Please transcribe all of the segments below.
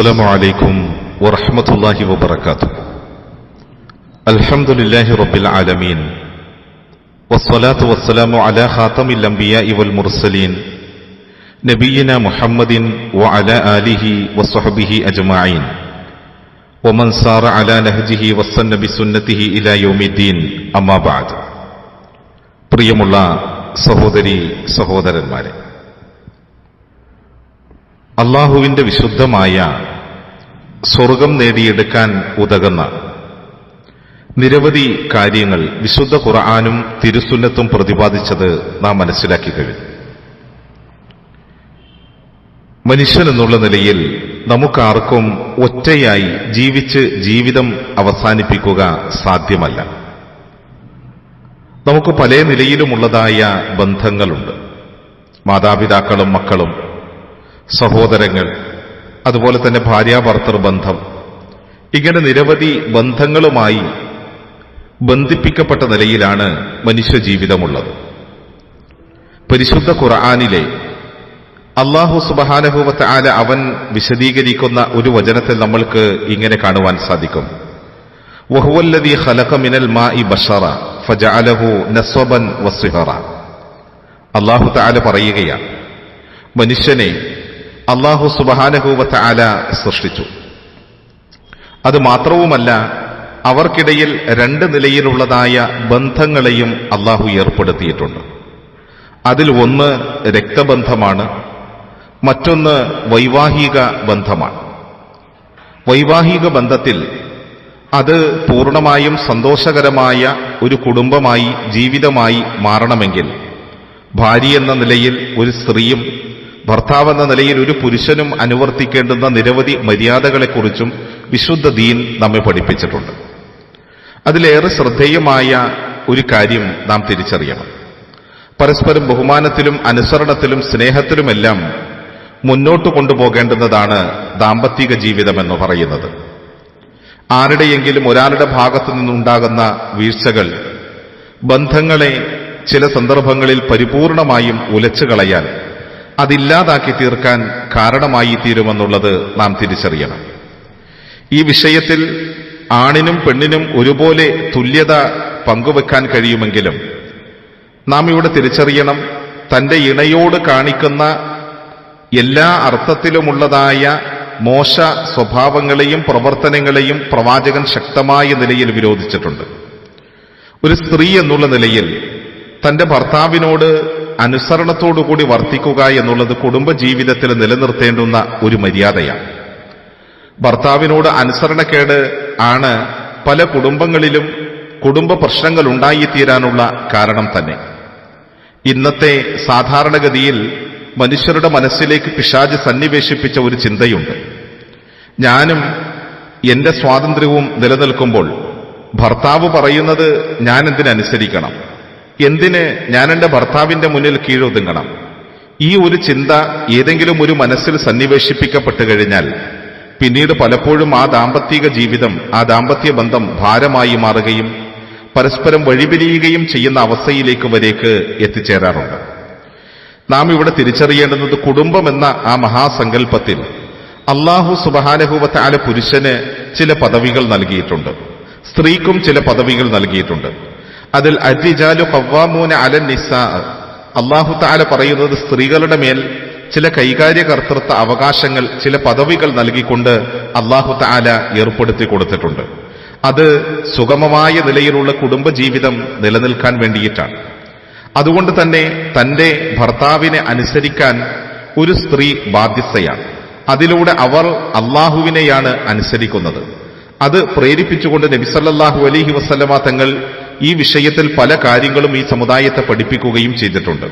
السلام عليكم ورحمة الله وبركاته الحمد لله رب العالمين والصلاة والسلام على خاتم الأنبياء والمرسلين نبينا محمد وعلى آله وصحبه أجمعين ومن سار على نهجه وصن بسنته إلى يوم الدين أما بعد പ്രിയമുള്ള സഹോദരി സഹോദരന്മാരെ അള്ളാഹുവിന്റെ വിശുദ്ധമായ സ്വർഗം നേടിയെടുക്കാൻ ഉതകുന്ന നിരവധി കാര്യങ്ങൾ വിശുദ്ധ ഖുർആാനും തിരുസുന്നത്തും പ്രതിപാദിച്ചത് നാം മനസ്സിലാക്കി കഴിഞ്ഞു. മനുഷ്യൻ എന്നുള്ള നിലയിൽ നമുക്കാർക്കും ഒറ്റയായി ജീവിച്ച് ജീവിതം അവസാനിപ്പിക്കുക സാധ്യമല്ല. നമുക്ക് പല നിലയിലുമുള്ളതായ ബന്ധങ്ങളുണ്ട്. മാതാപിതാക്കളും മക്കളും സഹോദരങ്ങൾ അതുപോലെ തന്നെ ഭാര്യാഭർത്തൃ ബന്ധം. ഇങ്ങനെ നിരവധി ബന്ധങ്ങളുമായി ബന്ധിപ്പിക്കപ്പെട്ട നിലയിലാണ് മനുഷ്യജീവിതമുള്ളത് പരിശുദ്ധ ഖുർആാനിലെ അള്ളാഹു സുബഹാനഹുവത്ത് ആല അവൻ വിശദീകരിക്കുന്ന ഒരു വചനത്തിൽ നമ്മൾക്ക് ഇങ്ങനെ കാണുവാൻ സാധിക്കും. വഹുവല്ലതി ഖലഖ മിനൽ ഇ ബഷറ ഫജഅലഹു നസ്വബൻ വസിഹറ അള്ളാഹു താല പറയുകയാണ് മനുഷ്യനെ അള്ളാഹു സുബഹാനഹൂവത്ത് ആല സൃഷ്ടിച്ചു. അത് മാത്രവുമല്ല അവർക്കിടയിൽ രണ്ട് നിലയിലുള്ളതായ ബന്ധങ്ങളെയും അള്ളാഹു ഏർപ്പെടുത്തിയിട്ടുണ്ട്. അതിൽ ഒന്ന് രക്തബന്ധമാണ് മറ്റൊന്ന് വൈവാഹിക ബന്ധമാണ്. വൈവാഹിക ബന്ധത്തിൽ അത് പൂർണമായും സന്തോഷകരമായ ഒരു കുടുംബമായി ജീവിതമായി മാറണമെങ്കിൽ ഭാര്യ എന്ന നിലയിൽ ഒരു സ്ത്രീയും ഭർത്താവെന്ന നിലയിൽ ഒരു പുരുഷനും അനുവർത്തിക്കേണ്ടുന്ന നിരവധി മര്യാദകളെക്കുറിച്ചും വിശുദ്ധ ദീൻ നമ്മെ പഠിപ്പിച്ചിട്ടുണ്ട്. അതിലേറെ ശ്രദ്ധേയമായ ഒരു കാര്യം നാം തിരിച്ചറിയണം. പരസ്പരം ബഹുമാനത്തിലും അനുസരണത്തിലും സ്നേഹത്തിലുമെല്ലാം മുന്നോട്ട് കൊണ്ടുപോകേണ്ടുന്നതാണ് ദാമ്പത്തിക ജീവിതം എന്ന് പറയുന്നത്. ആരുടെയെങ്കിലും ഒരാളുടെ ഭാഗത്തു നിന്നുണ്ടാകുന്ന വീഴ്ചകൾ ബന്ധങ്ങളെ ചില സന്ദർഭങ്ങളിൽ പരിപൂർണമായും ഉലച്ചു കളയാൻ അതില്ലാതാക്കി തീർക്കാൻ കാരണമായി തീരുമെന്നുള്ളത് നാം തിരിച്ചറിയണം. ഈ വിഷയത്തിൽ ആണിനും പെണ്ണിനും ഒരുപോലെ തുല്യത പങ്കുവെക്കാൻ കഴിയുമെങ്കിലും നാം ഇവിടെ തിരിച്ചറിയണം തന്റെ ഇണയോട് കാണിക്കുന്ന എല്ലാ അർത്ഥത്തിലുമുള്ളതായ മോശ സ്വഭാവങ്ങളെയും പ്രവർത്തനങ്ങളെയും പ്രവാചകൻ ശക്തമായ നിലയിൽ വിരോധിച്ചിട്ടുണ്ട്. ഒരു സ്ത്രീ എന്നുള്ള നിലയിൽ തന്റെ ഭർത്താവിനോട് അനുസരണത്തോടുകൂടി വർത്തിക്കുക എന്നുള്ളത് കുടുംബജീവിതത്തിൽ നിലനിർത്തേണ്ടുന്ന ഒരു മര്യാദയാണ്. ഭർത്താവിനോട് അനുസരണക്കേട് ആണ് പല കുടുംബങ്ങളിലും കുടുംബ പ്രശ്നങ്ങൾ ഉണ്ടായിത്തീരാനുള്ള കാരണം തന്നെ. ഇന്നത്തെ സാധാരണഗതിയിൽ മനുഷ്യരുടെ മനസ്സിലേക്ക് പിശാജ് സന്നിവേശിപ്പിച്ച ഒരു ചിന്തയുണ്ട്. ഞാനും എന്റെ സ്വാതന്ത്ര്യവും നിലനിൽക്കുമ്പോൾ ഭർത്താവ് പറയുന്നത് ഞാൻ എന്തിനനുസരിക്കണം? എന്തിന് ഞാൻ എന്റെ ഭർത്താവിന്റെ മുന്നിൽ കീഴൊതുങ്ങണം? ഈ ഒരു ചിന്ത ഏതെങ്കിലും ഒരു മനസ്സിൽ സന്നിവേശിപ്പിക്കപ്പെട്ടു കഴിഞ്ഞാൽ പിന്നീട് പലപ്പോഴും ആ ദാമ്പത്തിക ജീവിതം ആ ദാമ്പത്യ ബന്ധം ഭാരമായി മാറുകയും പരസ്പരം വഴിപിരിയുകയും ചെയ്യുന്ന അവസ്ഥയിലേക്ക് വരേക്ക് എത്തിച്ചേരാറുണ്ട്. നാം ഇവിടെ തിരിച്ചറിയേണ്ടുന്നത് കുടുംബം എന്ന ആ മഹാസങ്കല്പത്തിൽ അള്ളാഹു സുബഹാനഹൂവത്തെ ആല പുരുഷന് ചില പദവികൾ നൽകിയിട്ടുണ്ട്. സ്ത്രീക്കും ചില പദവികൾ നൽകിയിട്ടുണ്ട്. അതിൽ അജിജാലു കവ്വാമൂന അല നിസ. അള്ളാഹു താല പറയുന്നത് സ്ത്രീകളുടെ മേൽ ചില കൈകാര്യകർത്തൃത്വ അവകാശങ്ങൾ ചില പദവികൾ നൽകിക്കൊണ്ട് അള്ളാഹു താല ഏർപ്പെടുത്തി കൊടുത്തിട്ടുണ്ട്. അത് സുഗമമായ നിലയിലുള്ള കുടുംബജീവിതം നിലനിൽക്കാൻ വേണ്ടിയിട്ടാണ്. അതുകൊണ്ട് തന്നെ തന്റെ ഭർത്താവിനെ അനുസരിക്കാൻ ഒരു സ്ത്രീ ബാധ്യസ്ഥയാണ്. അതിലൂടെ അവർ അള്ളാഹുവിനെയാണ് അനുസരിക്കുന്നത്. അത് പ്രേരിപ്പിച്ചുകൊണ്ട് നബിസല്ലാഹു അലഹി വസ്ലമ തങ്ങൾ ഈ വിഷയത്തിൽ പല കാര്യങ്ങളും ഈ സമുദായത്തെ പഠിപ്പിക്കുകയും ചെയ്തിട്ടുണ്ട്.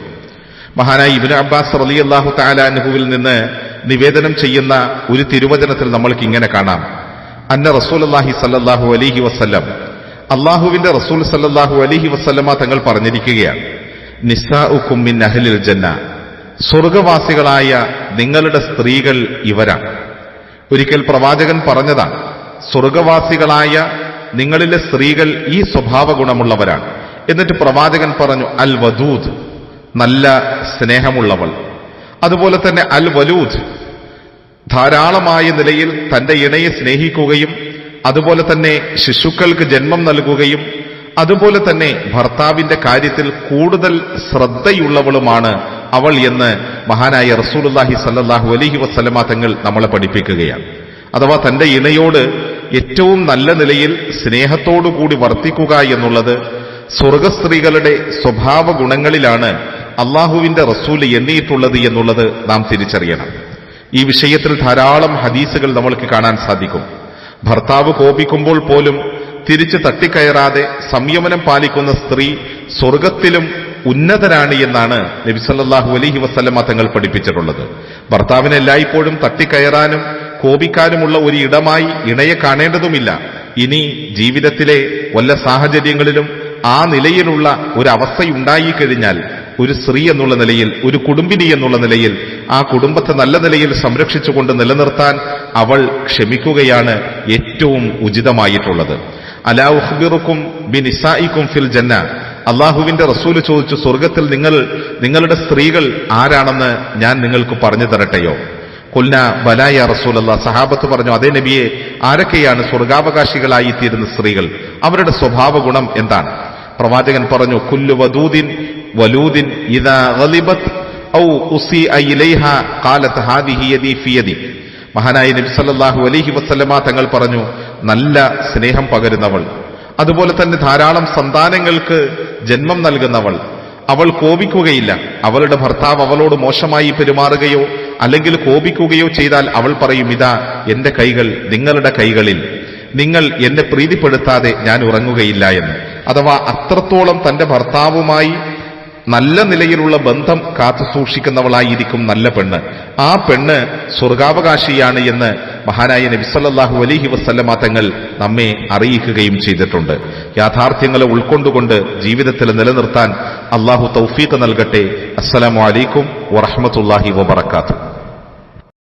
മഹാനായി ഇബിൻ അബ്ബാസ് റലി അള്ളാഹു താലാനുഹുവിൽ നിന്ന് നിവേദനം ചെയ്യുന്ന ഒരു തിരുവചനത്തിൽ നമ്മൾക്ക് ഇങ്ങനെ കാണാം. അന്ന റസൂൽ അള്ളാഹി സല്ലാഹു അലഹി വസ്ല്ലം അള്ളാഹുവിന്റെ റസൂൽ സല്ലാഹു അലഹി വസ്ല്ലമ തങ്ങൾ പറഞ്ഞിരിക്കുകയാണ്. നിസാ ഉക്കുമിൻ അഹലിൽ ജന്ന സ്വർഗവാസികളായ നിങ്ങളുടെ സ്ത്രീകൾ ഇവരാണ്. ഒരിക്കൽ പ്രവാചകൻ പറഞ്ഞതാണ് സ്വർഗവാസികളായ നിങ്ങളിലെ സ്ത്രീകൾ ഈ സ്വഭാവ ഗുണമുള്ളവരാണ് എന്നിട്ട് പ്രവാചകൻ പറഞ്ഞു അൽ വദൂദ് നല്ല സ്നേഹമുള്ളവൾ. അതുപോലെ തന്നെ അൽ വലൂദ് ധാരാളമായ നിലയിൽ തന്റെ ഇണയെ സ്നേഹിക്കുകയും അതുപോലെ തന്നെ ശിശുക്കൾക്ക് ജന്മം നൽകുകയും അതുപോലെ തന്നെ ഭർത്താവിന്റെ കാര്യത്തിൽ കൂടുതൽ ശ്രദ്ധയുള്ളവളുമാണ് അവൾ എന്ന് മഹാനായ റസൂലുല്ലാഹി സല്ലാഹു അലഹി വസ്ലമ തങ്ങൾ നമ്മളെ പഠിപ്പിക്കുകയാണ്. അഥവാ തന്റെ ഇണയോട് ഏറ്റവും നല്ല നിലയിൽ സ്നേഹത്തോടുകൂടി വർത്തിക്കുക എന്നുള്ളത് സ്വർഗസ്ത്രീകളുടെ സ്വഭാവ ഗുണങ്ങളിലാണ് അള്ളാഹുവിന്റെ റസൂൽ എണ്ണിയിട്ടുള്ളത് എന്നുള്ളത് നാം തിരിച്ചറിയണം. ഈ വിഷയത്തിൽ ധാരാളം ഹദീസുകൾ നമ്മൾക്ക് കാണാൻ സാധിക്കും. ഭർത്താവ് കോപിക്കുമ്പോൾ പോലും തിരിച്ച് തട്ടിക്കയറാതെ സംയമനം പാലിക്കുന്ന സ്ത്രീ സ്വർഗത്തിലും ഉന്നതരാണ് എന്നാണ് നബിസല്ലാഹു അലഹി വസ്ലമ തങ്ങൾ പഠിപ്പിച്ചിട്ടുള്ളത്. ഭർത്താവിനെ എല്ലായ്പ്പോഴും തട്ടിക്കയറാനും കോപിക്കാനുമുള്ള ഒരു ഇടമായി ഇണയെ കാണേണ്ടതുമില്ല. ഇനി ജീവിതത്തിലെ വല്ല സാഹചര്യങ്ങളിലും ആ നിലയിലുള്ള ഒരു അവസ്ഥയുണ്ടായി കഴിഞ്ഞാൽ ഒരു സ്ത്രീ എന്നുള്ള നിലയിൽ ഒരു കുടുംബിനി എന്നുള്ള നിലയിൽ ആ കുടുംബത്തെ നല്ല നിലയിൽ സംരക്ഷിച്ചുകൊണ്ട് നിലനിർത്താൻ അവൾ ക്ഷമിക്കുകയാണ് ഏറ്റവും ഉചിതമായിട്ടുള്ളത്. അലാഹുബിറുക്കും ബി നിസായിക്കും ഫിൽ ജന്ന. അള്ളാഹുവിന്റെ റസൂൽ ചോദിച്ചു സ്വർഗത്തിൽ നിങ്ങൾ നിങ്ങളുടെ സ്ത്രീകൾ ആരാണെന്ന് ഞാൻ നിങ്ങൾക്ക് പറഞ്ഞു തരട്ടെയോ? കൊല്ല ബലായ റസൂലല്ല സഹാബത്ത് പറഞ്ഞു അതേ നബിയെ ആരൊക്കെയാണ് സ്വർഗാവകാശികളായി തീരുന്ന സ്ത്രീകൾ? അവരുടെ സ്വഭാവ ഗുണം എന്താണ്? പ്രവാചകൻ പറഞ്ഞു കുല്ലു വദൂദിൻ വലൂദിൻ ഇതാ ഔ ഫിയദി മഹാനായ നബി സല്ലാഹു അലൈഹി വസ്ലമ തങ്ങൾ പറഞ്ഞു നല്ല സ്നേഹം പകരുന്നവൾ അതുപോലെ തന്നെ ധാരാളം സന്താനങ്ങൾക്ക് ജന്മം നൽകുന്നവൾ അവൾ കോപിക്കുകയില്ല. അവളുടെ ഭർത്താവ് അവളോട് മോശമായി പെരുമാറുകയോ അല്ലെങ്കിൽ കോപിക്കുകയോ ചെയ്താൽ അവൾ പറയും ഇതാ എന്റെ കൈകൾ നിങ്ങളുടെ കൈകളിൽ. നിങ്ങൾ എന്നെ പ്രീതിപ്പെടുത്താതെ ഞാൻ ഉറങ്ങുകയില്ല എന്ന്. അഥവാ അത്രത്തോളം തന്റെ ഭർത്താവുമായി നല്ല നിലയിലുള്ള ബന്ധം കാത്തു സൂക്ഷിക്കുന്നവളായിരിക്കും നല്ല പെണ്ണ്. ആ പെണ്ണ് സ്വർഗാവകാശിയാണ് എന്ന് മഹാനായ നബിസല്ലാഹു അലഹി വസ്ല്ലമ തങ്ങൾ നമ്മെ അറിയിക്കുകയും ചെയ്തിട്ടുണ്ട്. യാഥാർത്ഥ്യങ്ങളെ ഉൾക്കൊണ്ടുകൊണ്ട് ജീവിതത്തിൽ നിലനിർത്താൻ അള്ളാഹു തൗഫീഖ് നൽകട്ടെ. അസ്സലാമു അലൈക്കും വറഹമത്തല്ലാഹി വബർക്കാത്തു